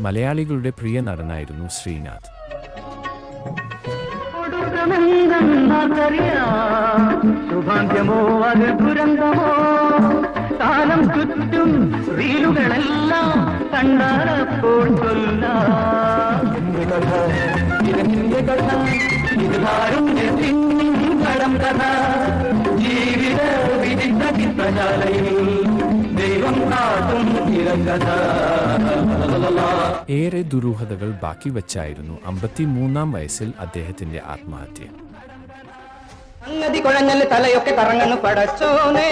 മലയാളികളുടെ പ്രിയ നടനായിരുന്നു ശ്രീനാഥ്. ശുഭാന്ത്യമോ അത് ദുരന്തമോ? കാലം ചുറ്റും റീലുകളെല്ലാം എന്റെ കഥ ഇതെന്റെ കഥ ഇത് കടം കഥ. ജീവിത വിദിഗ്ധ ചിത്രശാലയിൽ ദൈവം കാട്ടും തിരക്കഥ. ഏറെ ദുരൂഹതകൾ ബാക്കി വച്ചായിരുന്നു അമ്പത്തിമൂന്നാം വയസ്സിൽ അദ്ദേഹത്തിന്റെ ആത്മഹത്യ. സംഗതി കുഴഞ്ഞൽ തലയൊക്കെ കറങ്ങുന്നു പടച്ചോനെ.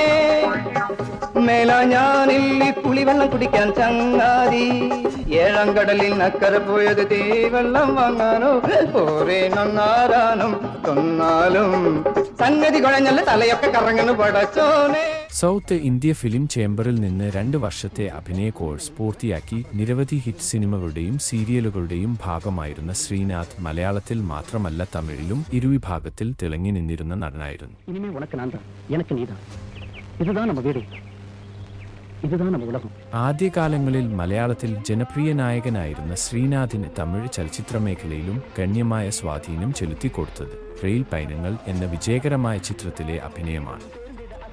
മേല ഞാനില്ലി പുളിവെള്ളം കുടിക്കാൻ ചങ്ങാതി. ഏഴാം കടലിൽ അക്കര പോയത് തീവെള്ളം വാങ്ങാനോ? ഓരേ നന്നാരാനും തൊന്നാലും. സംഗതി കുഴഞ്ഞൽ തലയൊക്കെ കറങ്ങുന്നു പടച്ചോനെ. സൗത്ത് ഇന്ത്യ ഫിലിം ചേംബറിൽ നിന്ന് രണ്ട് വർഷത്തെ അഭിനയ കോഴ്സ് പൂർത്തിയാക്കി നിരവധി ഹിറ്റ് സിനിമകളുടെയും സീരിയലുകളുടെയും ഭാഗമായിരുന്ന ശ്രീനാഥ് മലയാളത്തിൽ മാത്രമല്ല തമിഴിലും ഇരുവിഭാഗത്തിൽ തിളങ്ങി നിന്നിരുന്ന നടനായിരുന്നു. ആദ്യകാലങ്ങളിൽ മലയാളത്തിൽ ജനപ്രിയ നായകനായിരുന്ന ശ്രീനാഥിന് തമിഴ് ചലച്ചിത്ര മേഖലയിലും ഗണ്യമായ സ്വാധീനം ചെലുത്തിക്കൊടുത്തത് റെയിൽ പൈനങ്ങൾ എന്ന വിജയകരമായ ചിത്രത്തിലെ അഭിനയമാണ്.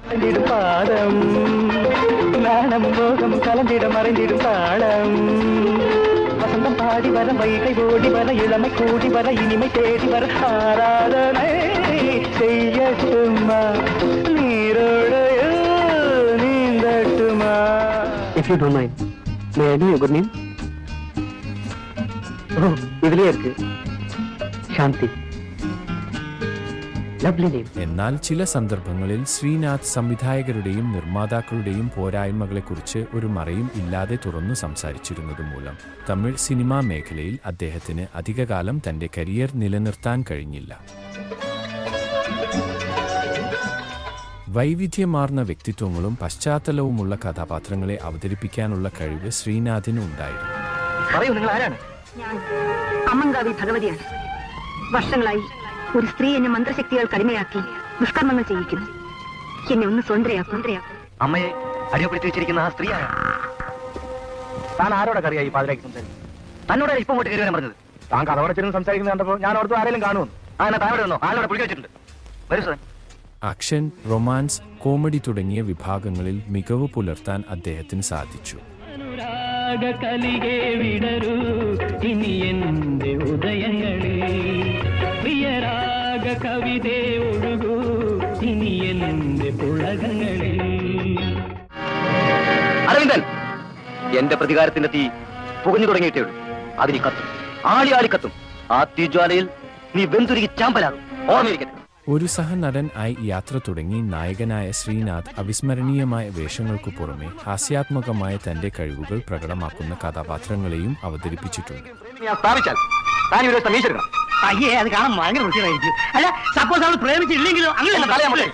மறைந்திடும் பாடம். நாணம் மோகம் கலந்திட மறைந்திடும் பாடம். வசந்தம் பாடி வர வைகை ஓடி வர இளமை கூடி வர இனிமை தேடி வர ஆராதனை செய்யட்டுமா? நீரோடையோ நீந்தட்டுமா? If you don't mind may I know your name oh இதுலயே இருக்கு. சாந்தி. എന്നാൽ ചില സന്ദർഭങ്ങളിൽ ശ്രീനാഥ് സംവിധായകരുടെയും നിർമ്മാതാക്കളുടെയും പോരായ്മകളെക്കുറിച്ച് ഒരു മറയും ഇല്ലാതെ തുറന്നു സംസാരിച്ചിരുന്നത് മൂലം തമിഴ് സിനിമാ മേഖലയിൽ അദ്ദേഹത്തിന് അധികകാലം തന്റെ കരിയർ നിലനിർത്താൻ കഴിഞ്ഞില്ല. വൈവിധ്യമാർന്ന വ്യക്തിത്വങ്ങളും പശ്ചാത്തലവുമുള്ള കഥാപാത്രങ്ങളെ അവതരിപ്പിക്കാനുള്ള കഴിവ് ശ്രീനാഥിന് ഉണ്ടായിരുന്നു. നിങ്ങൾ ആരാണ്? ഞാൻ അമ്മങ്കാവി ഭഗവതിയാണ്. വർഷങ്ങളായി ഒരു സ്ത്രീ എന്നെ മന്ത്രശക്തികൾ അടിമയാക്കി ദുഷ്കർമ്മങ്ങൾ ചെയ്യിക്കുന്നു. എന്നെ ഒന്ന് സ്വന്തരയാക്കും അമ്മയെ അടിയപ്പെടുത്തി വെച്ചിരിക്കുന്ന ആ സ്ത്രീയാണ് താൻ ആരോടെ കറിയായി പാതിരാക്കി സംസാരിക്കും തന്നോട് ഇപ്പം ഇങ്ങോട്ട് കയറി വരാൻ പറഞ്ഞത്? താൻ കഥവടച്ചിരുന്ന് സംസാരിക്കുന്നത് കണ്ടപ്പോൾ ഞാൻ ഓർത്ത് ആരെങ്കിലും കാണുമെന്ന്. ആ എന്നാ താഴെ വന്നോ? ആളോടെ പുള്ളി വെച്ചിട്ടുണ്ട്. വരൂ സാർ ആക്ഷൻ റൊമാൻസ് കോമഡി തുടങ്ങിയ വിഭാഗങ്ങളിൽ മികവ് പുലർത്താൻ അദ്ദേഹത്തിന് സാധിച്ചു. അനുരാഗ കലികെ വിടരൂ. ഇനി എന്റെ ഉദയങ്ങളിൽ കവിതേ ഒഴുകൂ. ഇനി എന്റെ പുളകങ്ങളിൽ. അരവിന്ദൻ എന്റെ പ്രതികാരത്തിന്റെ തീ പുകഞ്ഞു തുടങ്ങിയിട്ടേ ഉള്ളൂ അതിനി കത്തും. ആളി ആളി കത്തും. ആ തീജ്വാലയിൽ നീ വെന്തുരുകി ചാമ്പലാകും. ഓർമ്മയിരിക്കട്ടെ. ഒരു സഹനടൻ ആയി യാത്ര തുടങ്ങി നായകനായ ശ്രീനാഥ് അവിസ്മരണീയമായ വേഷങ്ങൾക്കു പുറമെ ഹാസ്യാത്മകമായ തന്റെ കഴിവുകൾ പ്രകടമാക്കുന്ന കഥാപാത്രങ്ങളെയും അവതരിപ്പിച്ചിട്ടുണ്ട്. അയ്യേ അത് കാണാൻ ഭയങ്കര വൃത്തിയായിരിക്കും അല്ല സപ്പോസ് അവൾ പ്രേമിച്ചില്ലെങ്കിലും അങ്ങനെ തലയാ മുട്ട.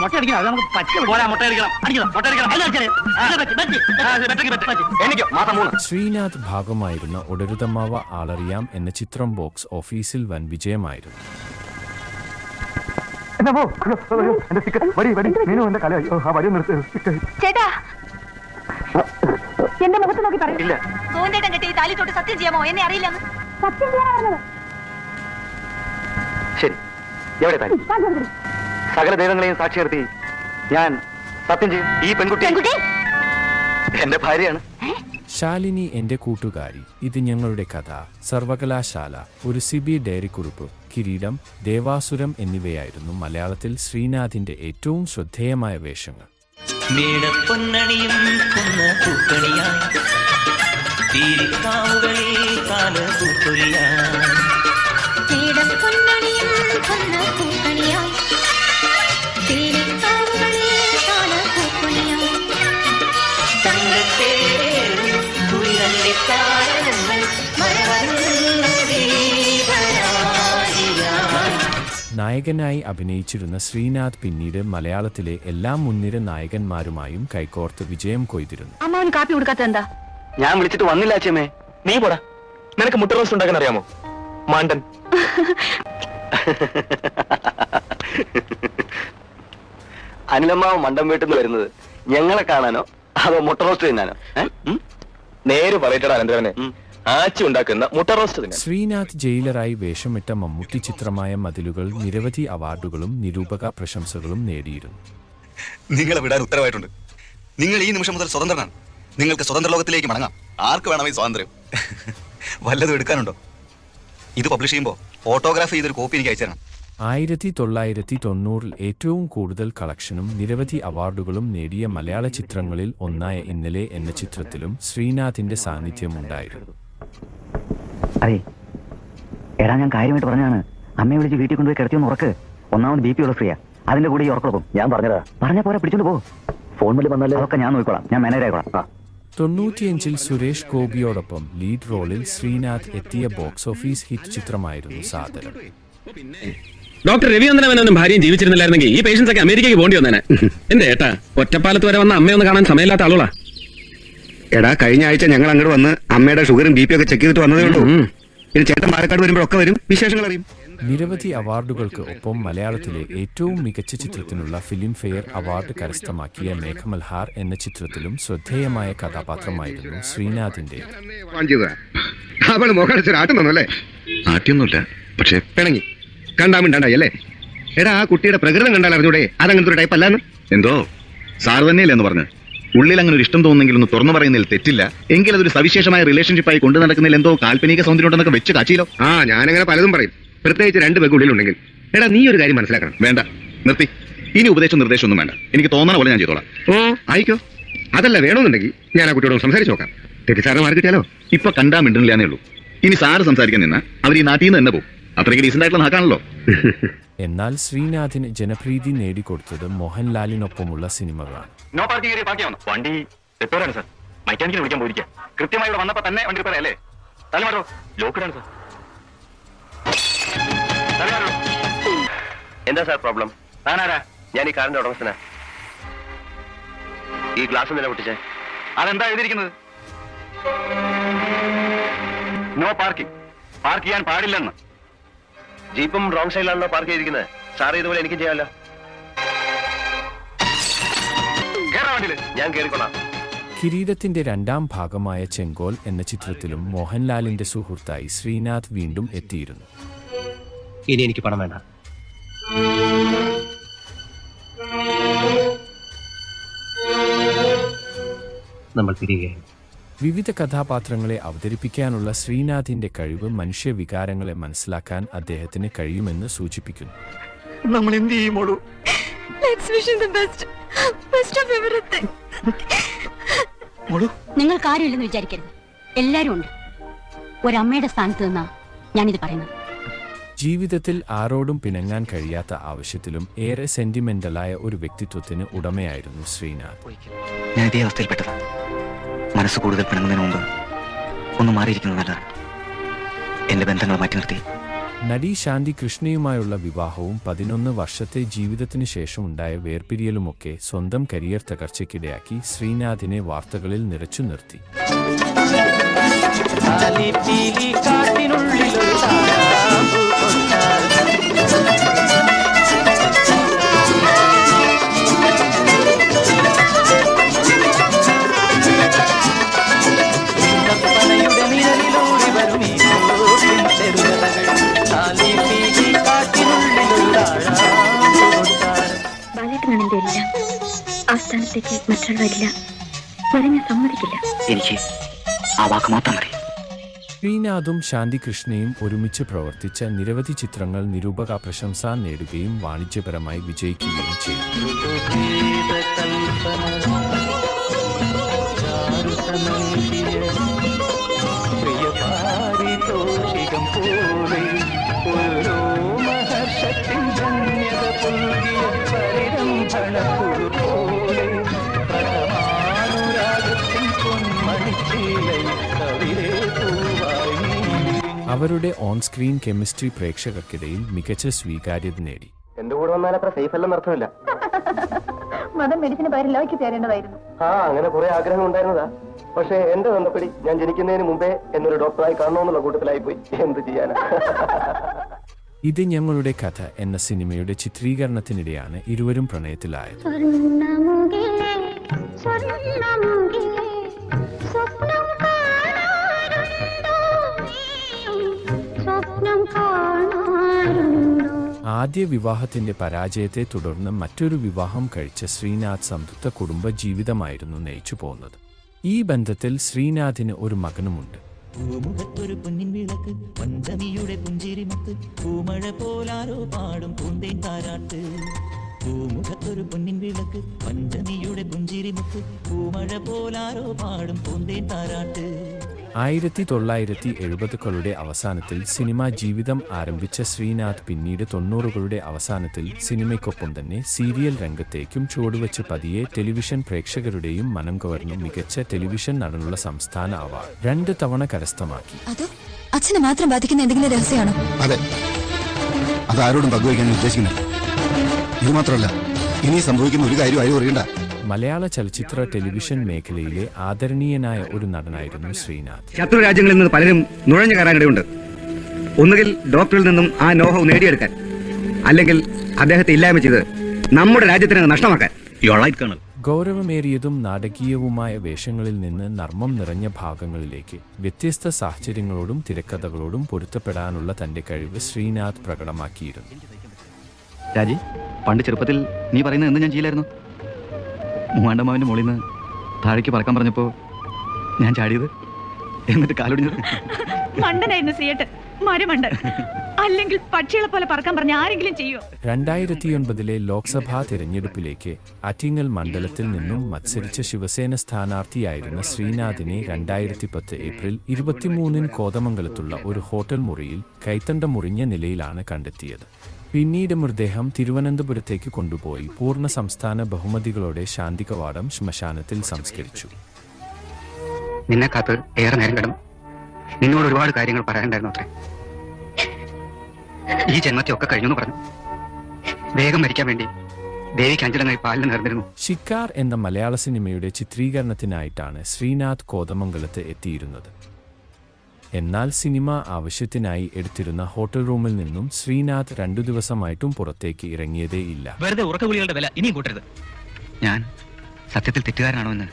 മുട്ട അടിക്കണം അത് നമുക്ക് പച്ച പോരാ മുട്ട അടിക്കണം. അടിക്കണം. മുട്ട അടിക്കണം. അല്ല അച്ഛനെ അത് പറ്റി, പറ്റി, പറ്റി. എനിക്കോ? മാസം മൂന്ന്. ശ്രീനാഥ് ഭാഗമായിരുന്ന ഒടരുതമാവ ആളറിയാം എന്ന ചിത്രം ബോക്സ് ഓഫീസിൽ വൻ വിജയമായിരുന്നു. ചേട്ടാ. എന്റെ മുഖത്ത് നോക്കി പറയൂ. ഇല്ല. സോന്തേട്ടൻ കെട്ടി ഈ താലി തൊട്ട് സത്യം ചെയ്യാമോ? എന്നെ അറിയില്ലെന്ന് സത്യം ശരി എവിടെ താൻ സകല ദൈവങ്ങളെയും സാക്ഷി നിർത്തി ഞാൻ സത്യം ചെയ്യും ഈ പെൺകുട്ടി എന്റെ ഭാര്യയാണ്. ശാലിനി എന്റെ കൂട്ടുകാരി ഇത് ഞങ്ങളുടെ കഥ സർവകലാശാല ഒരു സിബി ഡയറി കുറിപ്പ് കിരീടം ദേവാസുരം എന്നിവയായിരുന്നു മലയാളത്തിൽ ശ്രീനാഥിന്റെ ഏറ്റവും ശ്രദ്ധേയമായ വേഷങ്ങൾ. തീരിക്കാവുകളിൽ കാല നായകനായി അഭിനയിച്ചിരുന്ന ശ്രീനാഥ് പിന്നീട് മലയാളത്തിലെ എല്ലാ മുൻനിര നായകന്മാരുമായും കൈകോർത്ത് വിജയം കൊയ്തിരുന്നു. അമ്മാവൻ കാപ്പി കൊടുക്കാത്ത എന്താ ഞാൻ വിളിച്ചിട്ട് വന്നില്ല അച്ഛമ്മേ. നീ പോടാ. നിനക്ക് മുട്ട റോസ്റ്റ് ഉണ്ടാക്കാൻ അറിയാമോ? മാണ്ടൻ. അനിലമ്മാവ് മണ്ടം വീട്ടിൽ നിന്ന് വരുന്നത് ഞങ്ങളെ കാണാനോ അതോ മുട്ട റോസ്റ്റ് തിന്നാനോ? ഏ? ഉം? നേര് പറയട്ടടാ അനന്തരവനെ. ആച്ചി ഉണ്ടാക്കുന്ന മുട്ട റോസ്റ്റ് ശ്രീനാഥ് ജയിലറായി വേഷമിട്ട മമ്മൂട്ടി ചിത്രമായ മതിലുകൾ നിരവധി അവാർഡുകളും നിരൂപക പ്രശംസകളും നേടിയിരുന്നു. നിങ്ങളെ വിടാൻ ഉത്തരവായിട്ടുണ്ട്. നിങ്ങൾ ഈ നിമിഷം മുതൽ സ്വതന്ത്രനാണ്. നിങ്ങൾക്ക് സ്വതന്ത്ര ലോകത്തിലേക്ക് മടങ്ങാം. ആർക്ക് വേണം ഈ സ്വാതന്ത്ര്യം? വല്ലതും എടുക്കാനുണ്ടോ? ഇത് പബ്ലിഷ് ചെയ്യുമ്പോൾ ഫോട്ടോഗ്രാഫ് ചെയ്തൊരു കോപ്പി എനിക്ക് അയച്ചു തരണം ആയിരത്തി തൊള്ളായിരത്തി തൊണ്ണൂറിൽ ഏറ്റവും കൂടുതൽ കളക്ഷനും നിരവധി അവാർഡുകളും നേടിയ മലയാള ചിത്രങ്ങളിൽ ഒന്നായ ഇന്നലെ എന്ന ചിത്രത്തിലും ശ്രീനാഥിന്റെ സാന്നിധ്യമുണ്ടായിരുന്നു അതെ. എടാ ഞാൻ കാര്യമായിട്ട് പറഞ്ഞാണ് അമ്മയെ വിളിച്ച് വീട്ടിൽ കൊണ്ടുപോയി കിടത്തിയൊന്ന് ഉറക്ക്. ഒന്നാമത് ബി പി ഉള്ള സ്ത്രീയാ. അതിന്റെ കൂടെ ഈ ഉറക്കുളപ്പം ഞാൻ പറഞ്ഞതാ. പറഞ്ഞ പോരാ പിടിച്ചോണ്ട് പോ. ഫോൺ വിളി വന്നാലേ അതൊക്കെ ഞാൻ നോക്കിക്കോളാം. ഞാൻ മാനേജർ ആയിക്കോളാം. തൊണ്ണൂറ്റിയഞ്ചിൽ സുരേഷ് ഗോപിയോടൊപ്പം ലീഡ് റോളിൽ ശ്രീനാഥ് എത്തിയ ബോക്സ് ഓഫീസ് ഹിറ്റ് ചിത്രമായിരുന്നു സാദരം. ഡോക്ടർ രവിചന്ദ്രനവനും ഭാര്യയും ജീവിച്ചിരുന്നില്ലായിരുന്നെങ്കിൽ ഈ പേഷ്യൻസ് ഒക്കെ അമേരിക്കയ്ക്ക് പോകേണ്ടി വന്നേനെ. എന്റെ ഏട്ടാ ഒറ്റപ്പാലത്ത് വരെ വന്ന അമ്മയൊന്ന് കാണാൻ സമയമില്ലാത്ത ആളുകളാ. എടാ കഴിഞ്ഞ ആഴ്ച ഞങ്ങൾ അങ്ങോട്ട് വന്ന് അമ്മയുടെ ഷുഗറും ബി പി ഒക്കെ ചെക്ക് ചെയ്തിട്ട് വന്നതേ ഉള്ളൂ. പിന്നെ ചേട്ടൻ പാലക്കാട് വരുമ്പോഴൊക്കെ വരും വിശേഷങ്ങൾ അറിയും. നിരവധി അവാർഡുകൾക്ക് ഒപ്പം മലയാളത്തിലെ ഏറ്റവും മികച്ച ചിത്രത്തിനുള്ള ഫിലിം ഫെയർ അവാർഡ് കരസ്ഥമാക്കിയ മേഘമൽഹാർ എന്ന ചിത്രത്തിലും ശ്രദ്ധേയമായ കഥാപാത്രമായിരുന്നു ശ്രീനാഥിന്റെ അവൾ പക്ഷേ പിണങ്ങി. എടാ ആ കുട്ടിയുടെ പ്രകൃതം കണ്ടാൽ അറിഞ്ഞൂടെ? അതങ്ങനത്തെ ഒരു ടൈപ്പ് അല്ലാന്ന്? എന്തോ? സാർ തന്നെയല്ലേ എന്ന് പറഞ്ഞു. ഉള്ളിൽ അങ്ങനെ ഒരു ഇഷ്ടം തോന്നുന്നെങ്കിൽ ഒന്ന് തുറന്നു പറയുന്നതിൽ തെറ്റില്ല. എങ്കിൽ അതൊരു സവിശേഷമായ റിലേഷൻഷിപ്പായി കൊണ്ടു നടക്കുന്നതിൽ എന്തോ കാൽപ്പനിക സൗന്ദര്യം ഉണ്ടെന്നൊക്കെ വെച്ച് കാച്ചിലോ? ആ ഞാനങ്ങനെ പലതും പറയും. പ്രത്യേകിച്ച് രണ്ട് പേർക്ക് ഉള്ളിലുണ്ടെങ്കിൽ. എടാ നീ ഒരു കാര്യം മനസ്സിലാക്കണം. വേണ്ട. നിർത്തി. ഇനി ഉപദേശം നിർദ്ദേശം ഒന്നും വേണ്ട. എനിക്ക് തോന്നണ പോലെ ഞാൻ ചെയ്തോളാം. ഓ ആയിക്കോ. അതല്ല വേണമെന്നുണ്ടെങ്കിൽ ഞാൻ ആ കുട്ടിയോട് സംസാരിച്ച് നോക്കാം. തെറ്റിദ്ധാരണ മാറി കിട്ടിയാലോ? ഇപ്പൊ കണ്ടാ മിണ്ടുന്നില്ലാന്നേ ഉള്ളൂ. ഇനി സാറ് സംസാരിക്കാൻ നിന്നാ അവർ ഈ നാട്ടിൽ നിന്ന് തന്നെ പോകും അത്രയ്ക്ക് ഡീസന്റ് ആയിട്ടുള്ള നാക്കാണല്ലോ എന്നാൽ ശ്രീനാഥിന് ജനപ്രീതി നേടിക്കൊടുത്തത് മോഹൻലാലിനൊപ്പമുള്ള സിനിമകളാണ്. നോ വണ്ടി റിപ്പയർ ആണ് സാർ മെക്കാനിക്കിനെ വിളിക്കാൻ കൃത്യമായി ഇവിടെ വന്നപ്പോൾ തന്നെ വണ്ടി റിപ്പയർ അല്ലേ? തലമാറോ ലോക്കഡാണ് സാർ എന്താ സാർ പ്രോബ്ലം താനാരാ? ഞാൻ ഈ കാറിന്റെ ഉടമസ്ഥനാ. ഈ ഗ്ലാസ് എന്തിനാ പൊട്ടിച്ചേ? അതെന്താ എഴുതിയിരിക്കുന്നത്? നോ പാർക്കിംഗ് പാർക്ക് ചെയ്യാൻ പാടില്ലെന്ന്. ജീപ്പും റോങ് സൈഡിലാണല്ലോ പാർക്ക് ചെയ്തിരിക്കുന്നത്. സാർ ഇതുപോലെ എനിക്കും ചെയ്യാമല്ലോ. ഞാൻ കേറിക്കൊള്ളാം. കിരീടത്തിന്റെ രണ്ടാം ഭാഗമായ ചെങ്കോൽ എന്ന ചിത്രത്തിലും മോഹൻലാലിന്റെ സുഹൃത്തായി ശ്രീനാഥ് വീണ്ടും എത്തിയിരുന്നു. ഇനി എനിക്ക് പണം വേണ്ട. നമ്മൾ തിരികെ വിവിധ കഥാപാത്രങ്ങളെ അവതരിപ്പിക്കാനുള്ള ശ്രീനാഥിന്റെ കഴിവ് മനുഷ്യവികാരങ്ങളെ മനസ്സിലാക്കാൻ അദ്ദേഹത്തിന് കഴിയുമെന്ന് സൂചിപ്പിക്കുന്നു. നമ്മൾ എന്ത് ചെയ്യുമോളൂ നിങ്ങൾ കാര്യമില്ലെന്ന് വിചാരിക്കരുത്. എല്ലാരും ഉണ്ട്. ഒരമ്മയുടെ സ്ഥാനത്ത് നിന്നാ ഞാനിത് പറയുന്നത്. ജീവിതത്തിൽ ആരോടും പിണങ്ങാൻ കഴിയാത്ത ആവശ്യത്തിലും ഏറെ സെന്റിമെന്റലായ ഒരു വ്യക്തിത്വത്തിന് ഉടമയായിരുന്നു ശ്രീനാഥ്. ഞാൻ ഇതേ അവസ്ഥയിൽപ്പെട്ടത്. മനസ്സ് കൂടുതൽ പിണങ്ങുന്നതിന് മുമ്പ് ഒന്ന് മാറിയിരിക്കുന്നത് നല്ലതാണ്. എന്റെ ബന്ധങ്ങൾ മാറ്റി നിർത്തി. നടി ശാന്തി കൃഷ്ണയുമായുള്ള വിവാഹവും പതിനൊന്ന് വർഷത്തെ ജീവിതത്തിനു ശേഷമുണ്ടായ വേർപിരിയലുമൊക്കെ സ്വന്തം കരിയർ തകർച്ചയ്ക്കിടയാക്കി ശ്രീനാഥിനെ വാർത്തകളിൽ നിറച്ചു നിർത്തി. ആ മറ്റാൾ മറ്റൊരാൾ വരില്ല വരെ ഞാൻ സമ്മതിക്കില്ല. എനിക്ക് ആ വാക്ക് മാത്രം മതി. ശ്രീനാഥും ശാന്തി കൃഷ്ണയും ഒരുമിച്ച് പ്രവർത്തിച്ച നിരവധി ചിത്രങ്ങൾ നിരൂപക പ്രശംസ നേടുകയും വാണിജ്യപരമായി വിജയിക്കുകയും ചെയ്തു. പ്രിയപാരിതോഷികം പോലെ ഓരോ മഹർഷത്തിൻ ധന്യത പുൽകിയ അവരുടെ ഓൺ സ്ക്രീൻ കെമിസ്ട്രി പ്രേക്ഷകർക്കിടയിൽ മികച്ച സ്വീകാര്യത നേടി. എന്റെ കൂടെ വന്നാൽ അത്ര സേഫ് അല്ലെന്ന് അർത്ഥമില്ല. മതം മെഡിസിന് പകരം ചേരേണ്ടതായിരുന്നു ആ അങ്ങനെ കുറെ ആഗ്രഹം ഉണ്ടായിരുന്നതാ. പക്ഷേ എന്റെ തന്നപ്പടി ഞാൻ ജനിക്കുന്നതിന് മുമ്പേ എന്നൊരു ഡോക്ടറായി കാണണമെന്നുള്ള കൂട്ടത്തിലായി പോയി എന്ത് ചെയ്യാനാ? ഇത് ഞങ്ങളുടെ കഥ എന്ന സിനിമയുടെ ചിത്രീകരണത്തിനിടെയാണ് ഇരുവരും പ്രണയത്തിലായത്. സ്വർണമുകിലേ സ്വർണമുകിലേ ആദ്യ വിവാഹത്തിന്റെ പരാജയത്തെ തുടർന്ന് മറ്റൊരു വിവാഹം കഴിച്ച ശ്രീനാഥ് സംതൃപ്ത കുടുംബ ജീവിതമായിരുന്നു നയിച്ചു പോകുന്നത്. ഈ ബന്ധത്തിൽ ശ്രീനാഥിന് ഒരു മകനുമുണ്ട്. പൂമുഖത്തൊരു പൊന്നിൻ വിളക്ക് പഞ്ചമിയുടെ പുഞ്ചിരിമുത്ത് പൂമഴ പോലാരോ പാടും പൂന്തേൻ താരാട്ട്. പൂമുഖത്തൊരു പൊന്നിൻ വിളക്ക് പഞ്ചമിയുടെ പുഞ്ചിരിമുത്ത് പൂമഴ പോലാരോ പാടും പൂന്തേൻ താരാട്ട്. ആയിരത്തി തൊള്ളായിരത്തി എഴുപതുകളുടെ അവസാനത്തിൽ സിനിമാ ജീവിതം ആരംഭിച്ച ശ്രീനാഥ് പിന്നീട് തൊണ്ണൂറുകളുടെ അവസാനത്തിൽ സിനിമയ്ക്കൊപ്പം തന്നെ സീരിയൽ രംഗത്തേക്കും ചുവടുവച്ച് പതിയെ ടെലിവിഷൻ പ്രേക്ഷകരുടെയും മനം കവർന്നു മികച്ച ടെലിവിഷൻ നടനുള്ള സംസ്ഥാന അവാർഡ് രണ്ട് തവണ കരസ്ഥമാക്കി. അതോ അച്ഛനെ മാത്രം ബാധിക്കുന്ന എന്തെങ്കിലും രഹസ്യമാണോ? അതെ. അതാരോടും പങ്കുവയ്ക്കാൻ ഉദ്ദേശിക്കുന്നില്ല. ഇത് മാത്രമല്ല ഇനി സംഭവിക്കുന്ന ഒരു കാര്യം ആരും അറിയണ്ട. മലയാള ചലച്ചിത്ര ടെലിവിഷൻ മേഖലയിലെ ആദരണീയനായ ഒരു നടനായിരുന്നു ശ്രീനാഥ്. ശത്രു രാജ്യങ്ങളിൽ നിന്ന് പലരും നുഴഞ്ഞു കയറാനിടയുണ്ട്. ഒന്നുകിൽ ഡോക്ടറിൽ നിന്നും ആ നോഹവ് നേടിയെടുക്കാൻ അല്ലെങ്കിൽ അദ്ദേഹത്തെ ഇല്ലായ്മ ചെയ്ത് നമ്മുടെ രാജ്യത്തിന് നഷ്ടമാക്കാൻ. ഗൗരവമേറിയതും നാടകീയവുമായ വേഷങ്ങളിൽ നിന്ന് നർമ്മം നിറഞ്ഞ ഭാഗങ്ങളിലേക്ക് വ്യത്യസ്ത സാഹചര്യങ്ങളോടും തിരക്കഥകളോടും പൊരുത്തപ്പെടാനുള്ള തന്റെ കഴിവ് ശ്രീനാഥ് പ്രകടമാക്കിയിരുന്നു. രാജി പണ്ട് ചെറുപ്പത്തിൽ നീ പറയുന്നത് എന്ത് ഞാൻ ചെയ്യില്ലായിരുന്നു? മൂവാണ്ടമാവിന്റെ മുകളിൽ നിന്ന് താഴേക്ക് പറക്കാൻ പറഞ്ഞപ്പോ ഞാൻ ചാടിയത്. എന്നിട്ട് കാലൊടിഞ്ഞത്. മണ്ടനായിരുന്നു സിയേട്ട് മരമണ്ട് അല്ലെങ്കിൽ പക്ഷികളെ പോലെ പറക്കാൻ പറഞ്ഞ ആരെങ്കിലും ചെയ്യോ രണ്ടായിരത്തിയൊൻപതിലെ ലോക്സഭാ തിരഞ്ഞെടുപ്പിലേക്ക് അറ്റിങ്ങൽ മണ്ഡലത്തിൽ നിന്നും മത്സരിച്ച ശിവസേന സ്ഥാനാർത്ഥിയായിരുന്ന ശ്രീനാഥിനെ രണ്ടായിരത്തി പത്ത് ഏപ്രിൽ ഇരുപത്തിമൂന്നിന് കോതമംഗലത്തുള്ള ഒരു ഹോട്ടൽ മുറിയിൽ കൈത്തണ്ട മുറിഞ്ഞ നിലയിലാണ് കണ്ടെത്തിയത്. പിന്നീട് മൃതദേഹം തിരുവനന്തപുരത്തേക്ക് കൊണ്ടുപോയി പൂർണ സംസ്ഥാന ബഹുമതികളോടെ ശാന്തി കവാടം ശ്മശാനത്തിൽ സംസ്കരിച്ചു. നിന്നെ കാത്ത് ഏറെ നേരം കിടന്നു. നിന്നോട് ഒരുപാട് കാര്യങ്ങൾ പറയാനുണ്ടായിരുന്നു അത്രേ. ഈ ജന്മത്തെ ഒക്കെ കഴിഞ്ഞു പറഞ്ഞു. വേഗം മരിക്കാൻ വേണ്ടി ദേവിക്ക് അഞ്ചലങ്ങായി പാലിന് നേർന്നിരുന്നു. ഷിക്കാർ എന്ന മലയാള സിനിമയുടെ ചിത്രീകരണത്തിനായിട്ടാണ് ശ്രീനാഥ് കോതമംഗലത്ത് എത്തിയിരുന്നത്. എന്നാൽ സിനിമ ആവശ്യത്തിനായി എടുത്തിരുന്ന ഹോട്ടൽ റൂമിൽ നിന്നും ശ്രീനാഥ് രണ്ടു ദിവസമായിട്ടും പുറത്തേക്ക് ഇറങ്ങിയതേ ഇല്ല. വെറുതെ ഉറക്കഗുളികളുടെ വില ഇനിയും കൂട്ടരുത്. ഞാൻ സത്യത്തിൽ തെറ്റുകാരനാണോ എന്ന്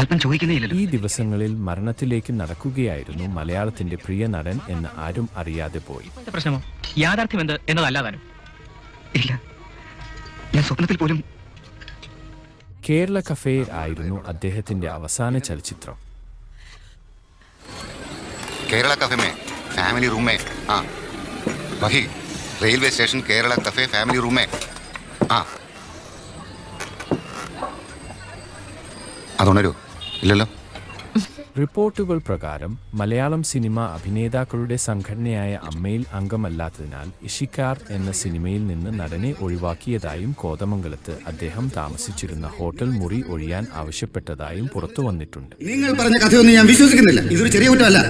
അല്പം ചോദിക്കുന്നേയില്ലല്ലോ ഈ ദിവസങ്ങളിൽ മരണത്തിലേക്ക് നടക്കുകയായിരുന്നു മലയാളത്തിന്റെ പ്രിയ നടൻ എന്ന് ആരും അറിയാതെ പോയി. ഇപ്പോഴത്തെ പ്രശ്നമോ? യാഥാർത്ഥ്യം എന്ത് എന്നതല്ലാതാനും. ഇല്ല. ഞാൻ സ്വപ്നത്തിൽ പോലും കേരള കഫേ ആയിരുന്നു അദ്ദേഹത്തിന്റെ അവസാന ചലച്ചിത്രം. കേരള കഫേ മേ ഫാമിലി റൂം മേ. ആ. വഹി railway station Kerala cafe family room may. ആ. അതുണരൂ ഇല്ലല്ലോ. റിപ്പോർട്ടുകൾ പ്രകാരം മലയാളം സിനിമ അഭിനേതാക്കളുടെ സംഘടനയായ അമ്മയിൽ അംഗമല്ലാത്തതിനാൽ ഇഷിക്കാർ എന്ന സിനിമയിൽ നിന്ന് നടനെ ഒഴിവാക്കിയതായും കോതമംഗലത്ത് അദ്ദേഹം താമസിച്ചിരുന്ന ഹോട്ടൽ മുറി ഒഴിയാൻ ആവശ്യപ്പെട്ടതായും പുറത്തു വന്നിട്ടുണ്ട്. നിങ്ങൾ പറഞ്ഞ കഥയൊന്നും ഞാൻ വിശ്വസിക്കുന്നില്ല. ഇതൊരു ചെറിയ കുറ്റമല്ല.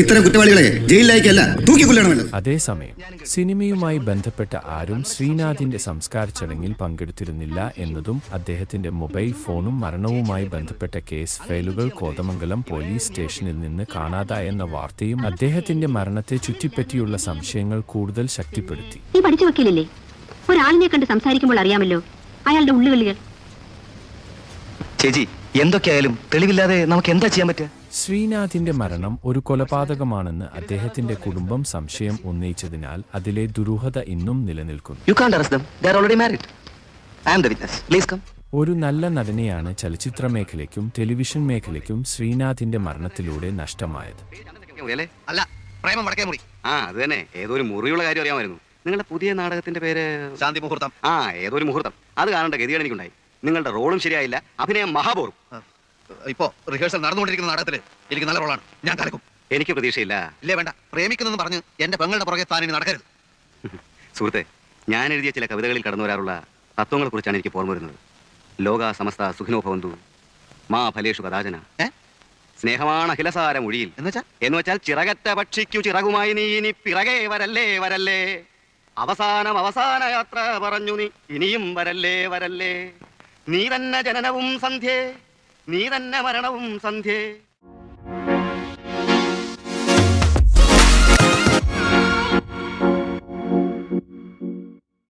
ഇത്തരം കുറ്റവാളികളെ ജയിലിലേക്കല്ല തൂക്കിക്കൊല്ലണമല്ലോ അതേസമയം സിനിമയുമായി ബന്ധപ്പെട്ട ആരും ശ്രീനാഥിന്റെ സംസ്കാര ചടങ്ങിൽ പങ്കെടുത്തിരുന്നില്ല എന്നതും അദ്ദേഹത്തിന്റെ മൊബൈൽ ഫോണും മരണവുമായി ബന്ധപ്പെട്ട കേസ് ഫയലുകൾ കോതമംഗലം പോലീസ് സ്റ്റേഷനിൽ നിന്ന് കാണാതായെന്ന വാർത്തയും അദ്ദേഹത്തിന്റെ മരണത്തെ ചുറ്റിപ്പറ്റിയുള്ള സംശയങ്ങൾ കൂടുതൽ ശക്തിപ്പെടുത്തി. നീ പഠിച്ചു വക്കീലല്ലേ? ഒരാളിനെ കണ്ട് സംസാരിക്കുമ്പോൾ അറിയാമല്ലോ. അയാളുടെ ഉള്ളുകളികൾ ചേച്ചി എന്തൊക്കെയായാലും തെളിവില്ലാതെ നമുക്ക് എന്താ ചെയ്യാൻ പറ്റുക? ശ്രീനാഥിന്റെ മരണം ഒരു കൊലപാതകമാണെന്ന് അദ്ദേഹത്തിന്റെ കുടുംബം സംശയം ഉന്നയിച്ചതിനാൽ അതിലെ ദുരൂഹത ഇന്നും നിലനിൽക്കുന്നു. You can't arrest them they are already married I am the witness please come ഒരു നല്ല നടനെയാണ് ചലച്ചിത്ര മേഖലയ്ക്കും ടെലിവിഷൻ മേഖലയ്ക്കും ശ്രീനാഥിന്റെ മരണത്തിലൂടെ നഷ്ടമായത്. അല്ല പ്രേമം വടക്കേ മുറി. ആ അത് തന്നെ. ഏതോ മുറിയുള്ള കാര്യം അറിയാമായിരുന്നു. നിങ്ങളുടെ പുതിയ നാടകത്തിന്റെ പേര്? ശാന്തി മുഹൂർത്തം. ആ ഏതോ ഒരു മുഹൂർത്തം. അത് കാണേണ്ട ഗതികൾ എനിക്കുണ്ടായി. നിങ്ങളുടെ റോളും ശരിയായില്ല. അഭിനയം മഹാബോറും. ഇപ്പോ റിഹേഴ്സൽ നടന്നുകൊണ്ടിരിക്കുന്ന നാടകത്തിൽ എനിക്ക് നല്ല റോളാണ്. ഞാൻ കലക്കും. എനിക്ക് പ്രതീക്ഷയില്ല. ഇല്ലേ വേണ്ട. പ്രേമിക്കുന്നെന്ന് പറഞ്ഞ് എന്റെ പെങ്ങളുടെ പുറകെ താൻ ഇനി നടക്കരുത്. സുഹൃത്തെ ഞാൻ എഴുതിയ ചില കവിതകളിൽ കടന്നു വരാറുള്ള തത്വങ്ങളെ കുറിച്ചാണ് എനിക്ക് ഓർമ്മ വരുന്നത്. ലോക സമസ്ത സുഖിനോ ഭവന്തു മാ ഫലേഷു കഥാചന? സ്നേഹമാണ് അഖിലസാര ഒഴിയിൽ എന്ന് വെച്ചാൽ ചിറകറ്റ പക്ഷിക്കു ചിറകുമായി നീ ഇനി പിറകെ വരല്ലേ വരല്ലേ. അവസാനം അവസാന യാത്ര പറഞ്ഞു നീ ഇനിയും വരല്ലേ വരല്ലേ. നീ തന്നെ ജനനവും സന്ധ്യേ നീ തന്നെ മരണവും സന്ധ്യേ.